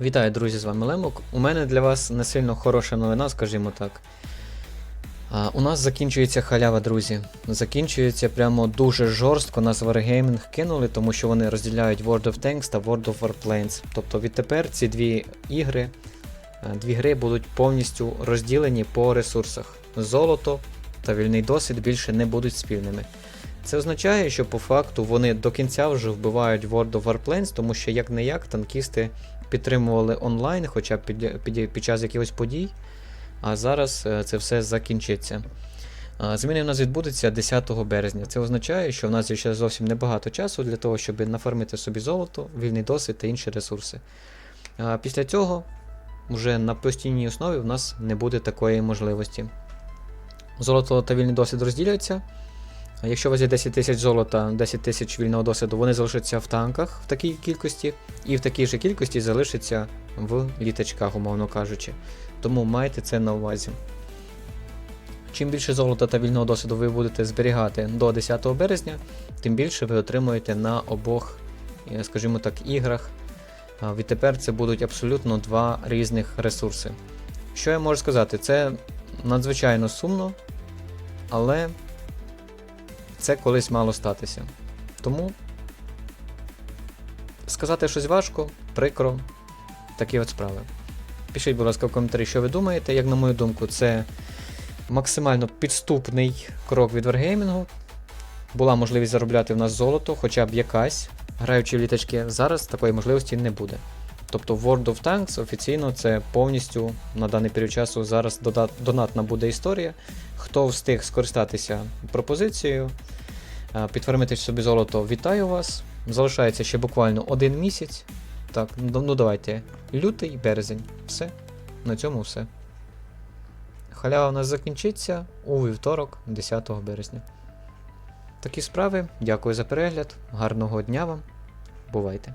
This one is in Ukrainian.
Вітаю, друзі, з вами Лемок. У мене для вас не сильно хороша новина, скажімо так. А, у нас закінчується халява, друзі. Закінчується прямо дуже жорстко. Нас Wargaming кинули, тому що вони розділяють World of Tanks та World of Warplanes. Тобто відтепер ці дві ігри, е, дві гри будуть повністю розділені по ресурсах. Золото та вільний досвід більше не будуть спільними. Це означає, що по факту вони до кінця вже вбивають World of Warplanes, тому що як не як танкісти підтримували онлайн, хоча б під, під, під час якихось подій. А зараз е, це все закінчиться. Зміни в нас відбудуться 10 березня. Це означає, що в нас є ще зовсім небагато часу для того, щоб нафармити собі золото, вільний досвід та інші ресурси. Після цього, вже на постійній основі, в нас не буде такої можливості. Золото та вільний досвід розділяються. Якщо у вас є 10 тисяч золота, 10 тисяч вільного досвіду, вони залишаться в танках в такій кількості, і в такій же кількості залишаться в літачках, умовно кажучи. Тому майте це на увазі. Чим більше золота та вільного досвіду ви будете зберігати до 10 березня, тим більше ви отримуєте на обох, е, скажімо так, іграх. Відтепер це будуть абсолютно два різних ресурси. Що я можу сказати? Це надзвичайно сумно, але це колись мало статися. Тому сказати щось важко, прикро, такі от справи. Пишіть, будь ласка, в коментарі, що ви думаєте. Як на мою думку, це максимально підступний крок від Wargaming. Була можливість заробляти в нас золото, хоча б якась, граючи в літачки. Зараз такої можливості не буде. Тобто World of Tanks офіційно це повністю на даний період часу зараз донатна буде історія. Хто встиг скористатися пропозицією, підфармити собі золото, вітаю вас. Залишається ще буквально один місяць. Так, ну, ну давайте. Лютий, березень. Все. На цьому все. Халява у нас закінчиться у вівторок, 10 березня. Такі справи. Дякую за перегляд. Гарного дня вам. Бувайте!